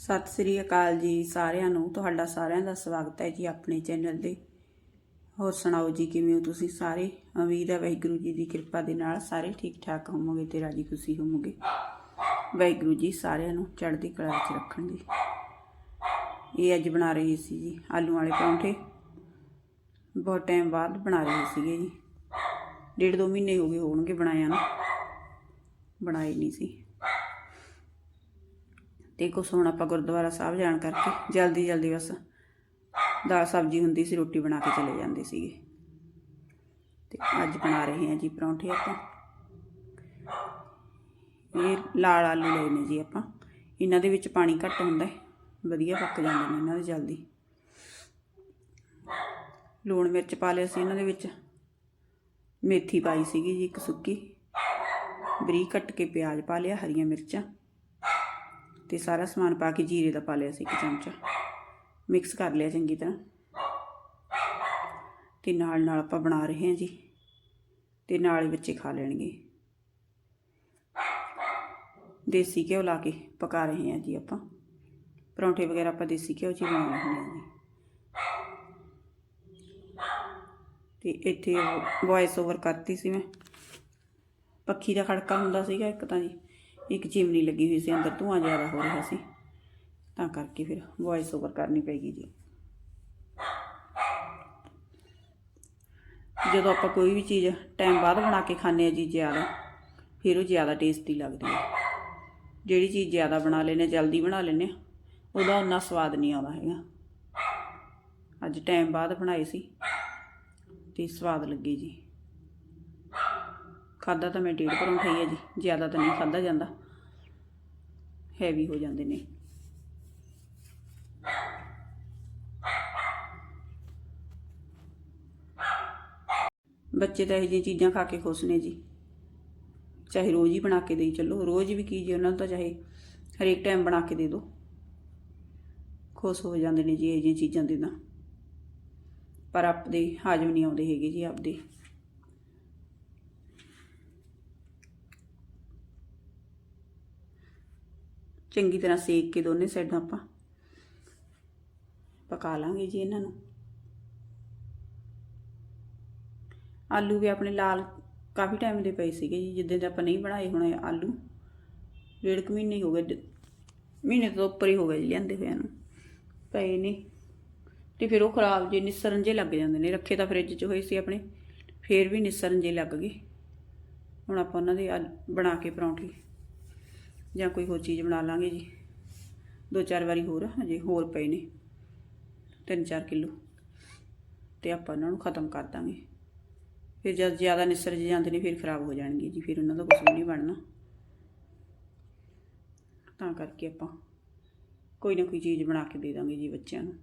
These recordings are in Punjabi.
ਸਤਿ ਸ੍ਰੀ ਅਕਾਲ ਜੀ ਸਾਰਿਆਂ ਨੂੰ, ਤੁਹਾਡਾ ਸਾਰਿਆਂ ਦਾ ਸਵਾਗਤ ਹੈ ਜੀ ਆਪਣੇ ਚੈਨਲ ਦੇ ਹੋਰ ਸੁਣਾਓ ਜੀ, ਕਿਵੇਂ ਹੋ ਤੁਸੀਂ ਸਾਰੇ? ਉਮੀਦ ਹੈ ਵਾਹਿਗੁਰੂ ਜੀ ਦੀ ਕਿਰਪਾ ਦੇ ਨਾਲ ਸਾਰੇ ਠੀਕ ਠਾਕ ਹੋਵੋਗੇ ਤੇ ਰਾਜੀ ਖੁਸ਼ੀ ਹੋਵੋਗੇ। ਵਾਹਿਗੁਰੂ ਜੀ ਸਾਰਿਆਂ ਨੂੰ ਚੜ੍ਹਦੀ ਕਲਾ 'ਚ ਰੱਖਣਗੇ। ਇਹ ਅੱਜ ਬਣਾ ਰਹੀ ਸੀ ਜੀ, ਆਲੂ ਵਾਲੇ ਪਰੌਂਠੇ। ਬਹੁਤ ਟਾਈਮ ਬਾਅਦ ਬਣਾ ਰਹੇ ਸੀਗੇ ਜੀ। ਡੇਢ ਦੋ ਮਹੀਨੇ ਹੋ ਗਏ ਹੋਣਗੇ ਬਣਾਇਆ ਨੂੰ। ਬਣਾਏ ਨਹੀਂ ਸੀ। ਤੇ ਕੁਛ ਹੁਣ ਆਪਾਂ ਗੁਰਦੁਆਰਾ ਸਾਹਿਬ ਜਾਣ ਕਰਕੇ, ਜਲਦੀ ਜਲਦੀ ਬਸ ਦਾਲ ਸਬਜ਼ੀ ਹੁੰਦੀ ਸੀ, ਰੋਟੀ ਬਣਾ ਕੇ ਚਲੇ ਜਾਂਦੇ ਸੀਗੇ। ਤੇ ਅੱਜ ਬਣਾ ਰਹੇ ਹਾਂ ਜੀ ਪਰੌਂਠੇ ਆਪਾਂ। ਇਹ ਲਾਲ ਆਲੂ ਲਏ ਨੇ ਜੀ ਆਪਾਂ। ਇਹਨਾਂ ਦੇ ਵਿੱਚ ਪਾਣੀ ਘੱਟ ਹੁੰਦਾ ਹੈ। ਵਧੀਆ ਪੱਕ ਜਾਂਦੇ ਨੇ ਇਹਨਾਂ ਦੇ ਜਲਦੀ। ਲੂਣ ਮਿਰਚ ਪਾ ਲਿਆ ਸੀ ਇਹਨਾਂ ਦੇ ਵਿੱਚ। ਮੇਥੀ ਪਾਈ ਸੀਗੀ ਜੀ ਇੱਕ ਸੁੱਕੀ। ਬਰੀਕ ਕੱਟ ਕੇ ਪਿਆਜ਼ ਪਾ ਲਿਆ, ਹਰੀਆਂ ਮਿਰਚਾਂ। ਤੇ ਸਾਰਾ ਸਮਾਨ ਪਾ ਕੇ ਜੀਰੇ ਦਾ ਪਾ ਲਿਆ ਸੀ ਇੱਕ ਚਮਚਾ। ਮਿਕਸ ਕਰ ਲਿਆ ਚੰਗੀ ਤਰ੍ਹਾਂ। ਤੇ ਨਾਲ ਨਾਲ ਆਪਾਂ ਬਣਾ ਰਹੇ ਹਾਂ ਜੀ। ਤੇ ਨਾਲ ਹੀ ਬੱਚੇ ਖਾ ਲੈਣਗੇ। ਦੇਸੀ ਘਿਓ ਲਾ ਕੇ ਪਕਾ ਰਹੇ ਹਾਂ ਜੀ ਆਪਾਂ। ਪਰੌਂਠੇ ਵਗੈਰਾ ਆਪਾਂ ਦੇਸੀ ਘਿਓ 'ਚ ਹੀ ਬਣਾ ਰਹੇ ਹਾਂ ਜੀ। ਤੇ ਇੱਥੇ ਵੌਇਸ ਓਵਰ ਕਰਤੀ ਸੀ ਮੈਂ। ਪੱਖੀ ਦਾ ਖੜਕਾ ਹੁੰਦਾ ਸੀਗਾ ਇੱਕ ਤਾਂ ਜੀ। ਇੱਕ ਚਿਮਨੀ ਲੱਗੀ ਹੋਈ ਸੀ ਅੰਦਰ, ਧੂਆਂ ਜ਼ਿਆਦਾ ਹੋ ਰਿਹਾ ਸੀ। ਤਾਂ ਕਰਕੇ ਫਿਰ ਵੌਇਸ ਓਵਰ ਕਰਨੀ ਪੈਗੀ ਜੀ। ਜਦੋਂ ਆਪਾਂ ਕੋਈ ਵੀ ਚੀਜ਼ ਟਾਈਮ ਬਾਅਦ ਬਣਾ ਕੇ ਖਾਂਦੇ ਆ ਜੀ ਜ਼ਿਆਦਾ, ਫਿਰ ਉਹ ਜ਼ਿਆਦਾ ਟੇਸਟੀ ਲੱਗਦੀ ਹੈ। ਜਿਹੜੀ ਚੀਜ਼ ਜ਼ਿਆਦਾ ਬਣਾ ਲੈਨੇ ਜਲਦੀ ਬਣਾ ਲੈਨੇ ਆ ਉਹਦਾ ਉਨਾ ਸਵਾਦ ਨਹੀਂ ਆਉਂਦਾ ਹੈਗਾ। ਅੱਜ ਟਾਈਮ ਬਾਅਦ ਬਣਾਏ ਸੀ ਤੇ ਸਵਾਦ ਲੱਗੇ ਜੀ। ਖਾਦਾ ਤਾਂ ਮੈਂ ਡੇਢ ਪਰੌਂਠਾ ਹੀ ਹੈ ਜੀ, ਜ਼ਿਆਦਾ ਤਾਂ ਨਹੀਂ ਖਾਦਾ ਜਾਂਦਾ। ਹੈਵੀ ਹੋ ਜਾਂਦੇ ਨੇ। ਬੱਚੇ ਤਾਂ ਇਹ ਜਿਹੀਆਂ ਚੀਜ਼ਾਂ ਖਾ ਕੇ ਖੁਸ਼ ਨੇ ਜੀ। ਚਾਹੇ ਰੋਜ਼ ਹੀ ਬਣਾ ਕੇ ਦੇਈ ਚੱਲੋ, ਰੋਜ਼ ਵੀ ਕੀ ਜੀ, ਉਹਨਾਂ ਨੂੰ ਤਾਂ ਚਾਹੇ ਹਰੇਕ ਟਾਈਮ ਬਣਾ ਕੇ ਦੇ ਦਿਓ ਖੁਸ਼ ਹੋ ਜਾਂਦੇ ਨੇ ਜੀ ਇਹ ਜਿਹੀਆਂ ਚੀਜ਼ਾਂ ਦੇ ਤਾਂ ਪਰ ਆਪਦੇ ਹਾਜ਼ਮ ਨਹੀਂ ਆਉਂਦੇ ਹੈਗੇ ਜੀ, ਆਪਦੇ। ਚੰਗੀ ਤਰ੍ਹਾਂ ਸੇਕ ਕੇ ਦੋਨੇ ਸਾਈਡਾਂ ਆਪਾਂ। ਪਕਾ ਲਾਂਗੇ ਜੀ ਇਹਨਾਂ ਨੂੰ। ਆਲੂ ਵੀ ਆਪਣੇ ਲਾਲ ਕਾਫੀ ਟਾਈਮ ਦੇ ਪਏ ਸੀਗੇ ਜੀ, ਜਿੱਦਾਂ ਦੇ ਆਪਾਂ ਨਹੀਂ ਬਣਾਏ ਹੋਣੇ ਆਲੂ। ਡੇਢ ਕੁ ਮਹੀਨੇ ਹੀ ਹੋ ਗਏ ਮਹੀਨੇ ਤੋਂ ਉੱਪਰ ਹੀ ਹੋ ਗਏ ਜੀ ਲਿਆਂਦੇ ਹੋਇਆਂ ਨੂੰ ਪਏ ਨੇ। ਤੇ ਫਿਰ ਉਹ ਖਰਾਬ ਜੇ ਨਿਸਰਨ ਜੇ ਲੱਗ ਜਾਂਦੇ ਨੇ, ਰੱਖੇ ਤਾਂ ਫ੍ਰਿਜ 'ਚ ਹੋਏ ਸੀ ਆਪਣੇ, ਫਿਰ ਵੀ ਨਿਸਰਨ ਜੇ ਲੱਗ ਗਏ। ਹੁਣ ਆਪਾਂ ਉਹਨਾਂ ਦੇ ਆਲ- ਬਣਾ ਕੇ ਪਰੌਂਠੇ। ਜਾਂ ਕੋਈ ਹੋਰ ਚੀਜ਼ ਬਣਾ ਲਾਂਗੇ ਜੀ। ਦੋ ਚਾਰ ਵਾਰੀ ਹੋਰ, ਹਜੇ ਹੋਰ ਪਏ ਨੇ। 3-4 ਕਿਲੋ। ਤੇ ਆਪਾਂ ਉਹਨਾਂ ਨੂੰ ਖਤਮ ਕਰ ਦਾਂਗੇ। ਫਿਰ ਜਦ ਜ਼ਿਆਦਾ ਨਿਸਰ ਜਿਹੇ ਜਾਂਦੇ ਨੇ, ਫਿਰ ਖਰਾਬ ਹੋ ਜਾਣਗੇ ਜੀ। ਫਿਰ ਉਹਨਾਂ ਦਾ ਕੁਝ ਵੀ ਨਹੀਂ ਬਣਨਾ। ਤਾਂ ਕਰਕੇ ਆਪਾਂ ਕੋਈ ਨਾ ਕੋਈ ਚੀਜ਼ ਬਣਾ ਕੇ ਦੇ ਦਾਂਗੇ ਜੀ ਬੱਚਿਆਂ ਨੂੰ।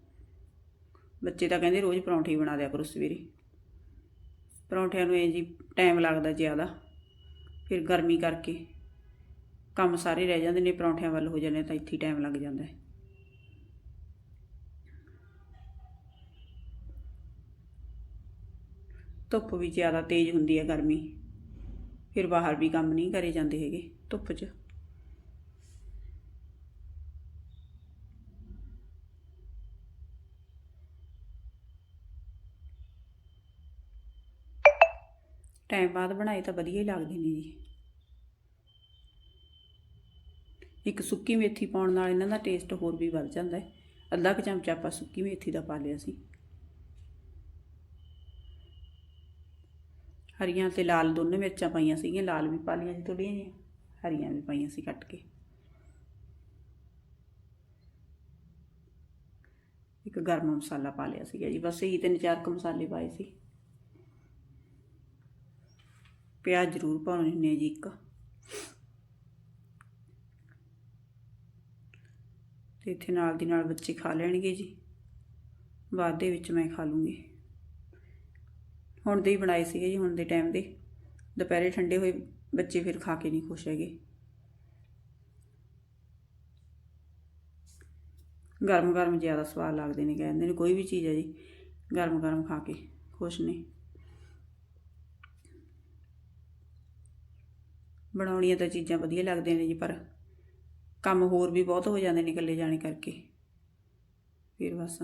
ਬੱਚੇ ਤਾਂ ਕਹਿੰਦੇ ਰੋਜ਼ ਪਰੌਂਠੇ ਹੀ ਬਣਾ ਦਿਆ ਕਰੋ ਸਵੇਰੇ। ਪਰੌਂਠਿਆਂ ਨੂੰ ਇਹ ਜੀ ਟਾਈਮ ਲੱਗਦਾ ਜ਼ਿਆਦਾ। ਫਿਰ ਗਰਮੀ ਕਰਕੇ ਕੰਮ ਸਾਰੇ ਰਹਿ ਜਾਂਦੇ ਨੇ, ਪਰੌਂਠਿਆਂ ਵੱਲ ਹੋ ਜਾਂਦੇ ਤਾਂ ਇੱਥੇ ਹੀ ਟਾਈਮ ਲੱਗ ਜਾਂਦਾ ਹੈ। ਧੁੱਪ ਵੀ ਜ਼ਿਆਦਾ ਤੇਜ਼ ਹੁੰਦੀ ਹੈ ਗਰਮੀ। ਫਿਰ ਬਾਹਰ ਵੀ ਕੰਮ ਨਹੀਂ ਕਰੇ ਜਾਂਦੇ ਹੈਗੇ ਧੁੱਪ 'ਚ। ਟਾਈਮ ਬਾਅਦ ਬਣਾਏ ਤਾਂ ਵਧੀਆ ਹੀ ਲੱਗਦੇ ਨੇ ਜੀ। ਇੱਕ ਸੁੱਕੀ ਮੇਥੀ ਪਾਉਣ ਨਾਲ ਇਹਨਾਂ ਦਾ ਟੇਸਟ ਹੋਰ ਵੀ ਵੱਧ ਜਾਂਦਾ ਹੈ। ਅੱਧਾ ਕੁ ਚਮਚਾ ਆਪਾਂ ਸੁੱਕੀ ਮੇਥੀ ਦਾ ਪਾ ਲਿਆ ਸੀ। ਹਰੀਆਂ ਤੇ ਲਾਲ ਦੋਨੇ ਮਿਰਚਾਂ ਪਾਈਆਂ ਸੀਗੀਆਂ, ਲਾਲ ਵੀ ਪਾ ਲਈਆਂ ਜੀ ਥੋੜ੍ਹੀਆਂ ਜਿਹੀਆਂ, ਹਰੀਆਂ ਵੀ ਪਾਈਆਂ ਸੀ ਕੱਟ ਕੇ। ਇੱਕ ਗਰਮ ਮਸਾਲਾ ਪਾ ਲਿਆ ਸੀਗਾ ਜੀ, ਬਸ ਇਹੀ ਤਿੰਨ ਚਾਰ ਕੁ ਮਸਾਲੇ ਪਾਏ ਸੀ। ਪਿਆਜ਼ ਜ਼ਰੂਰ ਪਾਉਣੇ ਨੇ ਜੀ ਇੱਕ। ਤੇ ਇੱਥੇ ਨਾਲ ਦੀ ਨਾਲ ਬੱਚੇ ਖਾ ਲੈਣਗੇ ਜੀ। ਬਾਅਦ ਦੇ ਵਿੱਚ ਮੈਂ ਖਾ ਲੂੰਗੀ। ਹੁਣ ਦੇ ਹੀ ਬਣਾਏ ਸੀਗੇ ਜੀ, ਹੁਣ ਦੇ ਟਾਈਮ ਦੇ। ਦੁਪਹਿਰੇ ਠੰਡੇ ਹੋਏ ਬੱਚੇ ਫਿਰ ਖਾ ਕੇ ਨਹੀਂ ਖੁਸ਼ ਹੈਗੇ। ਗਰਮ ਗਰਮ ਜ਼ਿਆਦਾ ਸਵਾਦ ਲੱਗਦੇ ਨੇ ਕਹਿੰਦੇ ਨੇ, ਕੋਈ ਵੀ ਚੀਜ਼ ਹੈ ਜੀ ਗਰਮ ਗਰਮ ਖਾ ਕੇ ਖੁਸ਼ ਨੇ। ਬਣਾਉਣੀਆਂ ਤਾਂ ਚੀਜ਼ਾਂ ਵਧੀਆ ਲੱਗਦੀਆਂ ਨੇ ਜੀ, ਪਰ ਕੰਮ ਹੋਰ ਵੀ ਬਹੁਤ ਹੋ ਜਾਂਦੇ ਨੇ ਇਕੱਲੇ ਜਾਣੇ ਕਰਕੇ। ਫਿਰ ਬਸ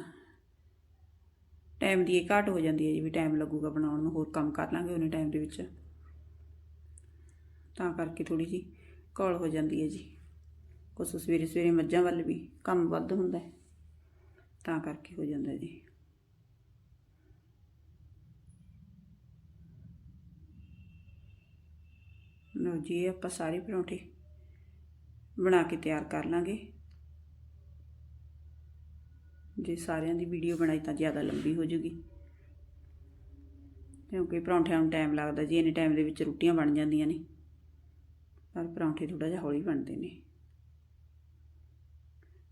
ਟਾਈਮ ਦੀ ਇਹ ਘਾਟ ਹੋ ਜਾਂਦੀ ਹੈ ਜੀ ਵੀ ਟਾਈਮ ਲੱਗੂਗਾ ਬਣਾਉਣ ਨੂੰ, ਹੋਰ ਕੰਮ ਕਰ ਲਾਂਗੇ ਉਹਨੇ ਟਾਈਮ ਦੇ ਵਿੱਚ। ਤਾਂ ਕਰਕੇ ਥੋੜੀ ਜੀ ਘੋਲ ਹੋ ਜਾਂਦੀ ਹੈ ਜੀ। ਕੁਛ ਸਵੇਰੇ ਸਵੇਰੇ ਮੱਝਾਂ ਵੱਲ ਵੀ ਕੰਮ ਵੱਧ ਹੁੰਦਾ ਹੈ। ਤਾਂ ਕਰਕੇ ਹੋ ਜਾਂਦਾ ਜੀ। ਲਓ ਜੀ ਆਪਾਂ ਸਾਰੇ ਪਰੌਂਠੇ ਬਣਾ ਕੇ ਤਿਆਰ ਕਰ ਲਾਂਗੇ। ਜੇ ਸਾਰਿਆਂ ਦੀ ਵੀਡੀਓ ਬਣਾਈ ਤਾਂ ਜ਼ਿਆਦਾ ਲੰਬੀ ਹੋ ਜੂਗੀ। ਕਿਉਂਕਿ ਪਰੌਂਠਿਆਂ ਨੂੰ ਟਾਈਮ ਲੱਗਦਾ ਜੀ, ਇੰਨੇ ਟਾਈਮ ਦੇ ਵਿੱਚ ਰੋਟੀਆਂ ਬਣ ਜਾਂਦੀਆਂ ਨੇ। ਪਰ ਪਰੌਂਠੇ ਥੋੜਾ ਜਿਹਾ ਹੌਲੀ ਬਣਦੇ ਨੇ।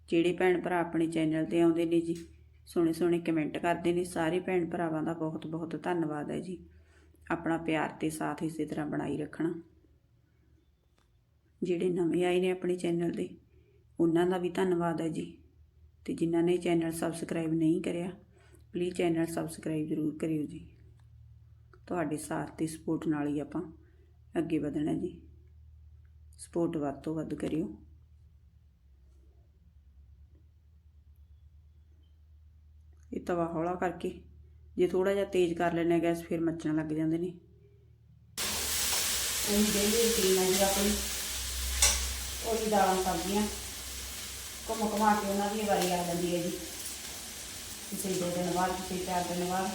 ਜਿਹੜੇ ਭੈਣ ਭਰਾ ਆਪਣੇ ਚੈਨਲ ਤੇ ਆਉਂਦੇ ਨੇ ਜੀ, ਸੋਹਣੇ ਸੋਹਣੇ ਕਮੈਂਟ ਕਰਦੇ ਨੇ, ਸਾਰੇ ਭੈਣ ਭਰਾਵਾਂ ਦਾ ਬਹੁਤ ਬਹੁਤ ਧੰਨਵਾਦ ਹੈ ਜੀ। ਆਪਣਾ ਪਿਆਰ ਤੇ ਸਾਥ ਇਸੇ ਤਰ੍ਹਾਂ ਬਣਾਈ ਰੱਖਣਾ। ਜਿਹੜੇ ਨਵੇਂ ਆਏ ਨੇ ਆਪਣੇ ਚੈਨਲ ਦੇ, ਉਹਨਾਂ ਦਾ ਵੀ ਧੰਨਵਾਦ ਹੈ ਜੀ। ਤੇ ਜਿਨ੍ਹਾਂ ਨੇ ਚੈਨਲ ਸਬਸਕ੍ਰਾਈਬ ਨਹੀਂ ਕਰਿਆ ਪਲੀਜ਼ ਚੈਨਲ ਸਬਸਕ੍ਰਾਈਬ ਜ਼ਰੂਰ ਕਰਿਓ ਜੀ। ਤੁਹਾਡੇ ਸਾਥ ਤੇ ਸਪੋਰਟ ਨਾਲ ਹੀ ਆਪਾਂ ਅੱਗੇ ਵਧਣਾ ਜੀ। ਸਪੋਰਟ ਵੱਧ ਤੋਂ ਵੱਧ ਕਰਿਓ। ਇਹ ਤਵਾ ਹੌਲਾ ਕਰਕੇ, ਜੇ ਥੋੜਾ ਜਿਹਾ ਤੇਜ਼ ਕਰ ਲੈਣਾ ਗੈਸ, ਫਿਰ ਮੱਚਣ ਲੱਗ ਜਾਂਦੇ ਨੇ। ਉਹ ਜਿਹੜੀ ਰੂਟੀਨ ਹੈ ਜੀ ਆਪਣੀ ਉਹੀ ਦਾਲਾਂ ਸਬਜ਼ੀਆਂ। ਘੁੰਮ ਘੁਮਾ ਕੇ ਉਹਨਾਂ ਦੀ ਵਾਰੀ ਆ ਜਾਂਦੀ ਹੈ ਜੀ। ਕਿਸੇ ਦੋ ਦਿਨ ਬਾਅਦ, ਕਿਸੇ ਚਾਰ ਦਿਨ ਬਾਅਦ।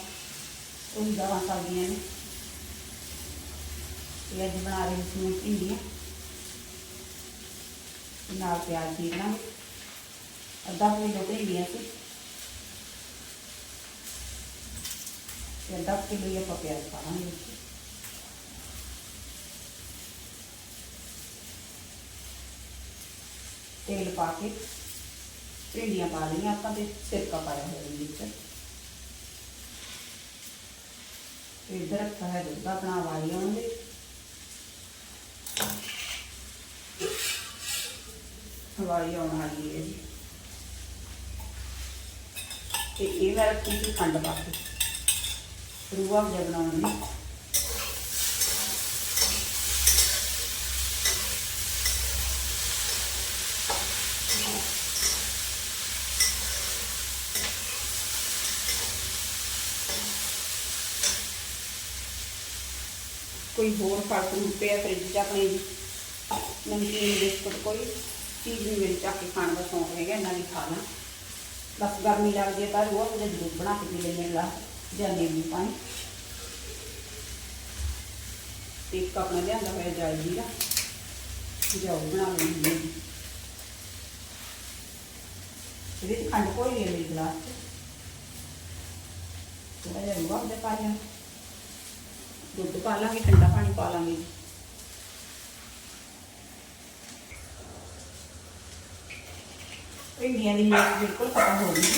ਉਹੀ ਦਾਲਾਂ ਸਬਜ਼ੀਆਂ ਨੇ। ਇਹ ਅੱਜ ਬਣਾ ਰਹੀ ਸੀ ਮੈਂ ਭਿੰਡੀਆਂ। ਤੇ ਨਾਲ ਪਿਆਜ਼ ਚੀਰ ਲਾਂਗੇ ਅੱਧਾ ਕਿਲੋ ਭਿੰਡੀਆਂ ਸੀ। ਤੇ ਅੱਧਾ ਕਿਲੋ ਹੀ ਆਪਾਂ ਪਿਆਜ਼ ਪਾਵਾਂਗੇ। ਤੇਲ ਪਾ ਕੇ ਭਿੰਡੀਆਂ ਪਾ ਲਈਆਂ ਆਪਾਂ ਤੇ ਸਿਰਕਾ ਪਾਇਆ ਹੋਇਆ ਇਹਦੇ ਵਿੱਚ। ਤੇ ਇੱਧਰ ਰੱਖਾ ਹੈ ਦੁੱਧ ਆਪਣਾ ਵਾਲੀ ਆਉਂਦੇ ਹਵਾਈ ਆਉਣ ਵਾਲੀ ਹੈ ਜੀ। ਤੇ ਇਹ ਮੈਂ ਰੱਖੀ ਸੀ ਖੰਡ ਪਾ ਕੇ। ਰੂਆ ਜਿਹਾ ਬਣਾਉਣ ਲਈ ਕੋਈ ਹੋਰ ਫਲ ਫਰੂਟ ਪਿਆ ਫ੍ਰਿਜ 'ਚ ਆਪਣੇ ਜੀ ਨਮਕੀਨ ਬਿਸਕੁਟ ਕੋਈ ਚੀਜ਼ ਨਹੀਂ ਮੇਰੀ ਚੱਕ ਕੇ ਖਾਣ ਦਾ ਸ਼ੌਂਕ ਹੈਗਾ ਇਹਨਾਂ ਦੀ ਖਾ ਲਾਂ ਬਸ ਗਰਮੀ ਲੱਗਦੀ ਹੈ ਤਾਂ ਉਹ ਜਿਹੇ ਜ਼ਰੂਰ ਬਣਾ ਕੇ ਪੀ ਲੈਂਦੇ ਲਾ ਜਾਂ ਨਿੰਬੂ ਪਾਣੀ ਤੇ ਇੱਕ ਆਪਣਾ ਲਿਆਂਦਾ ਹੋਇਆ ਜਲ ਜੀਰਾ ਜਾਓ ਬਣਾ ਲੈਂਦੇ ਹਾਂ ਇਹਦੇ 'ਚ ਖੰਡ ਕੋਈ ਹੈ ਮੇਰੀ ਗਲਾਸ 'ਚ। ਥੋੜਾ ਜਿਹਾ ਰੂਹ ਦੇ ਪਾ ਲਿਆ। ਦੁੱਧ ਪਾ ਲਾਂਗੇ, ਠੰਡਾ ਪਾਣੀ ਪਾ ਲਾਂਗੇ। ਭਿੰਡੀਆਂ ਦੀ ਮੇਥ ਬਿਲਕੁਲ ਖਤਮ ਹੋ ਗਈ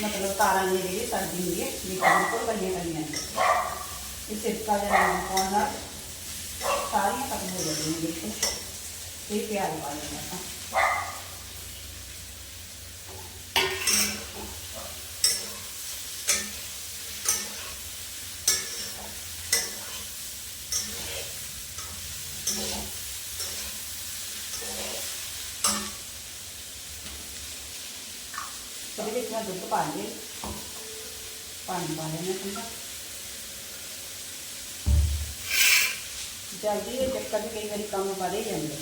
ਮਤਲਬ ਤਾਰਾਂ ਨੇ ਜਿਹੜੀ ਸਬਜ਼ੀ ਹੁੰਦੀ ਹੈ ਬਿਲਕੁਲ ਕੱਲੀਆਂ ਕੱਲੀਆਂ ਨੇ ਇਹ ਸਿਰਕਾ ਜਿਹਾ ਨਮਕ ਪਾਉਣ ਨਾਲ ਸਾਰੀਆਂ ਖਤਮ ਹੋ ਜਾਂਦੀਆਂ ਨੇ ਬਿਲਕੁਲ ਤੇ ਪਿਆਜ਼ ਪਾ ਲੈਣਾ ਆਪਾਂ। ਉਹਦੇ ਵਿੱਚ ਮੈਂ ਦੁੱਧ ਪਾ ਲਿਆ ਪਾਣੀ ਪਾ ਲੈਣਾ ਠੰਡਾ ਜਲਦੀ ਇਹ ਚੱਕਰ 'ਚ ਕਈ ਵਾਰੀ ਕੰਮ ਵਧੇ ਜਾਂਦੇ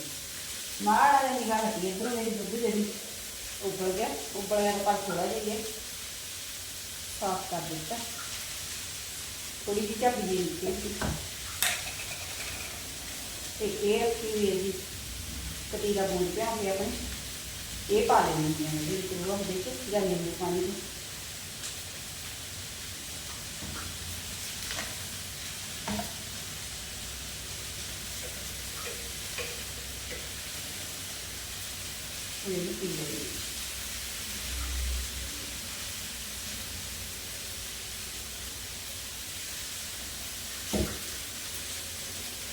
ਮਾੜਾ ਜਿਹਾ ਨਿਗਾਹ ਹਟੀ ਇੱਧਰੋਂ ਮੇਰੀ ਦੁੱਧ ਜਿਹੜੀ ਉੱਬਲ ਗਿਆ ਉੱਬਲਿਆ ਤੋਂ ਬਾਅਦ ਥੋੜਾ ਜਿਹਾ ਹੀ ਹੈ ਸਾਫ਼ ਕਰ ਦਿੱਤਾ ਥੋੜੀ ਜਿਹੀ ਝੱਗ ਜੀ ਨਿਕਲੀ ਸੀ ਤੇ ਇਹ ਰੱਖੀ ਇਹ ਪਾ ਲੈਣੀ ਹੈ ਇਹਦੇ ਵਿੱਚ ਉਹ ਦੇ ਕੇ ਜਾਂ ਨਿੰਬੂ ਪਾਣੀ ਦੀ ਇਹ ਵੀ ਪੀ ਲਈ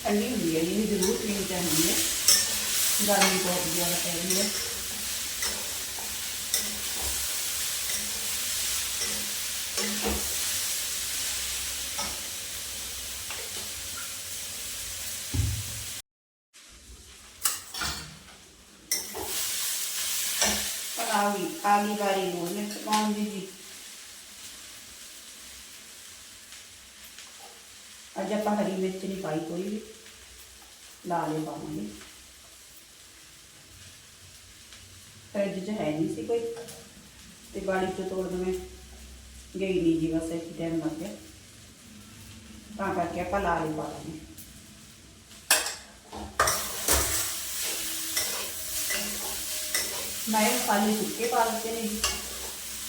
ਠੰਡੀ ਹੁੰਦੀ ਹੈ ਇਹ ਜ਼ਰੂਰ ਪੀਣੀ ਚਾਹੀਦੀ ਹੈ। ਗਰਮੀ ਬਹੁਤ ਜ਼ਿਆਦਾ ਪੈ ਰਹੀ ਹੈ। ਆ ਵਾਰੀ ਲੂਣ ਮਿਰਚ ਪਾਉਣ ਜੀ ਅੱਜ ਆਪਾਂ ਹਰੀ ਮਿਰਚ ਨਹੀਂ ਪਾਈ ਕੋਈ ਵੀ। ਲਾਲ ਹੀ ਪਾਵਾਂਗੇ ਫਰਿੱਜ 'ਚ ਹੈ ਨਹੀਂ ਸੀ ਕੋਈ। ਤੇ ਬਾੜੀ 'ਚੋਂ ਤੋੜ ਦਵੇਂ ਗਈ ਨਹੀਂ ਜੀ ਬਸ ਇੱਕ ਟਾਈਮ ਲੱਗ ਗਿਆ। ਤਾਂ ਕਰਕੇ ਆਪਾਂ ਲਾਲ ਹੀ ਪਾ ਲਾਂਗੇ ਮੈਂ ਮਸਾਲੇ ਸੁੱਕੇ ਪਾ ਦਿੱਤੇ ਨੇ ਜੀ।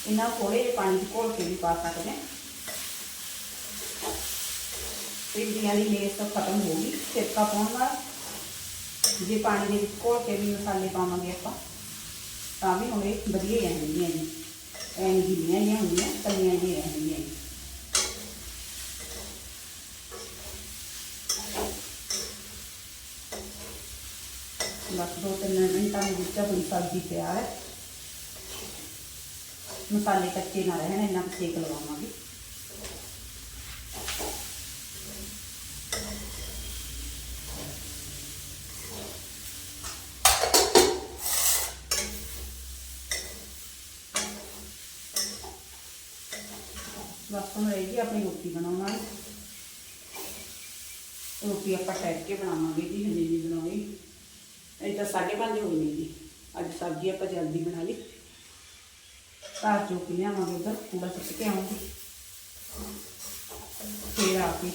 ਇਹਨਾਂ ਨੂੰ ਥੋੜੇ ਜਿਹੇ ਪਾਣੀ 'ਚ ਘੋਲ ਕੇ ਵੀ ਪਾ ਸਕਦੇ ਹਾਂ। ਭਿੰਡੀਆਂ ਦੀ ਲੇਸ ਤਾਂ ਖਤਮ ਹੋ ਗਈ, ਸਿਰਕਾ ਪਾਉਣ ਨਾਲ। ਜੇ ਪਾਣੀ ਦੇ ਵਿੱਚ ਘੋਲ ਕੇ ਵੀ ਮਸਾਲੇ ਪਾਵਾਂਗੇ ਆਪਾਂ, ਤਾਂ ਵੀ ਹੁਣ ਇਹ ਵਧੀਆ ਹੀ ਰਹਿਣਗੀਆਂ ਜੀ। ਐਂ ਗਿੱਲੀਆਂ ਜਿਹੀਆਂ ਹੁੰਦੀਆਂ ਤਲੀਆਂ ਜਿਹੀਆਂ ਰਹਿਣਗੀਆਂ ਜੀ। ਬਸ ਦੋ ਤਿੰਨ ਮਿੰਟਾਂ ਦੇ ਵਿੱਚ ਆਪਣੀ ਸਬਜ਼ੀ ਤਿਆਰ ਹੈ। ਮਸਾਲੇ ਕੱਚੇ ਨਾ ਰਹਿਣ, ਇੰਨਾ ਕੁ ਸੇਕ ਲਵਾਵਾਂਗੇ। ਬਸ ਹੁਣ ਰਹੀ ਜੀ ਆਪਣੀ ਰੋਟੀ ਬਣਾਉਣਾ ਰੋਟੀ ਆਪਾਂ ਟੈਕ ਕੇ ਬਣਾਵਾਂਗੇ ਜੀ, ਹਜੇ ਬਣਾਉਣੀ। ਅਜੇ ਤਾਂ 5:30 ਹੋ ਗਏ ਜੀ। ਅੱਜ ਸਬਜ਼ੀ ਆਪਾਂ ਜਲਦੀ ਬਣਾ ਲਈ। ਘਰ ਚੋਂ ਕਿ ਲਿਆਵਾਂਗੇ ਉਧਰ? ਕੂੜਾ ਸੁੱਟ ਕੇ ਆਵਾਂਗੇ ਫੇਰ ਆ ਕੇ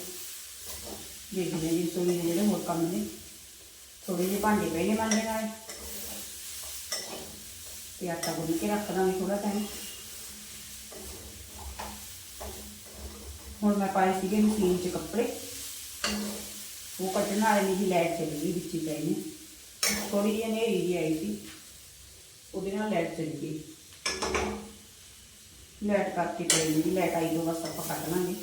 ਦੇਖਦੇ ਹਾਂ ਜੀ ਸੋਈ ਦੇ ਜਿਹੜੇ ਹੋਰ ਕੰਮ ਨੇ। ਥੋੜੇ ਜਿਹੇ ਭਾਂਡੇ ਪਏ ਨੇ ਮਾਂਜੇ ਨਾਲ। ਤੇ ਆਟਾ ਗੁੰਨ ਕੇ ਰੱਖ ਦਾਂਗੇ ਥੋੜਾ ਟਾਈਮ ਹੁਣ ਮੈਂ ਪਾਏ ਸੀਗੇ ਮਸ਼ੀਨ 'ਚ ਕੱਪੜੇ। ਉਹ ਕੱਢਣ ਵਾਲੇ ਨਹੀਂ ਸੀ ਲਾਈਟ ਚਲੀ ਗਈ, ਵਿੱਚ ਹੀ ਪਏ ਨੇ। ਥੋੜੀ ਜਿਹੀ ਹਨੇਰੀ ਜਿਹੀ ਆਈ ਸੀ ਉਹਦੇ ਨਾਲ ਲਾਈਟ ਚਲੀ ਗਈ ਲਾਈਟ ਕਰਕੇ ਪਈ ਨਹੀਂ ਲਾਈਟ ਆਈ ਤੋਂ ਬਸ ਆਪਾਂ ਕੱਢ ਲਾਂਗੇ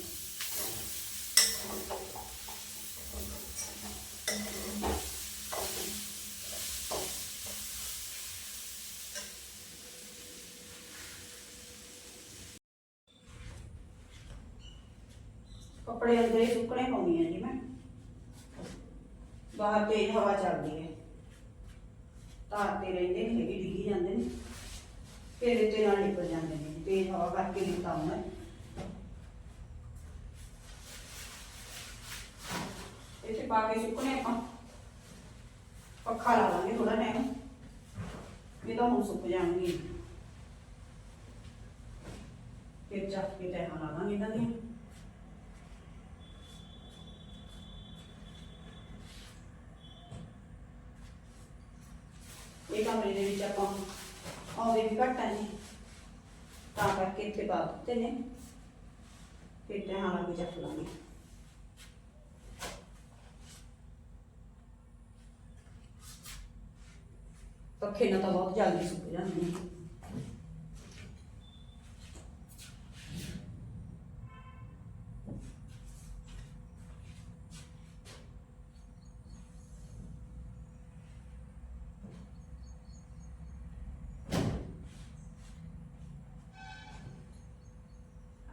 ਕੱਪੜੇ ਅੰਦਰ ਹੀ ਸੁੱਕਣੇ ਪਾਉਣੀ ਆ ਜੀ ਮੈਂ ਬਾਹਰ ਤੇਜ਼ ਹਵਾ ਚੱਲਦੀ ਹੈ ਤਾਰ ਤੇ ਰਹਿੰਦੇ ਨੇ ਹੈਗੇ ਡਿੱਗੀ ਜਾਂਦੇ ਨੇ। ਫਿਰ ਇਹਦੇ ਨਾਲ ਨਿਕਲ ਜਾਂਦੇ ਨੇ ਤੇਜ਼ ਹਵਾ ਕਰਕੇ ਨਹੀਂ ਤਾਂ ਇੱਥੇ ਪਾ ਕੇ ਸੁੱਕਣੇ ਆਪਾਂ। ਪੱਖਾ ਲਾ ਲਾਂਗੇ ਥੋੜਾ ਟਾਈਮ ਇਹ ਤਾਂ ਹੁਣ ਸੁੱਕ ਜਾਣਗੇ। ਫਿਰ ਚੱਕ ਕੇ ਤੈਹਾਂ ਲਾ ਲਾਂਗੇ ਇਹਨਾਂ ਦੀਆਂ। ਇਹ ਕਮਰੇ ਦੇ ਵਿੱਚ ਆਪਾਂ ਆਉਂਦੇ ਵੀ ਘੱਟ ਆ ਜੀ। ਤਾਂ ਕਰਕੇ ਇੱਥੇ ਪਾ ਦਿੱਤੇ ਨੇ। ਫਿਰ ਤੇ ਹਾਂ, ਲੱਗ ਚੱਕ ਲਾਂਗੇ। ਪੱਖੇ ਨਾਲ ਤਾਂ ਬਹੁਤ ਜਲਦੀ ਸੁੱਕ ਜਾਂਦੇ ਨੇ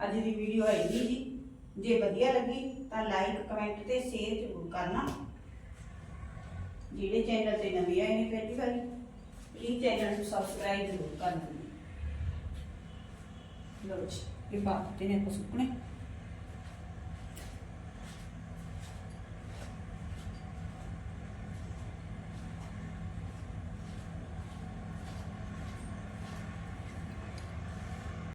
ਅੱਜ ਦੀ ਵੀਡੀਓ ਹੈ ਜੀ ਜੇ ਵਧੀਆ ਲੱਗੀ ਤਾਂ ਲਾਈਕ ਕਮੈਂਟ ਤੇ ਸ਼ੇਅਰ ਜ਼ਰੂਰ ਕਰਨਾ। ਜਿਹੜੇ ਚੈਨਲ ਤੇ ਨਵੇਂ ਆਏ ਨੇ ਪਹਿਲੀ ਵਾਰੀ ਪਲੀਜ਼ ਚੈਨਲ ਨੂੰ ਸਬਸਕ੍ਰਾਈਬ ਜ਼ਰੂਰ ਕਰਨਾ ਲੋ ਜੀ, ਇਹ ਬਾਤ ਤੇ ਨੇ ਆਪਾਂ ਸੁੱਕਣੇ।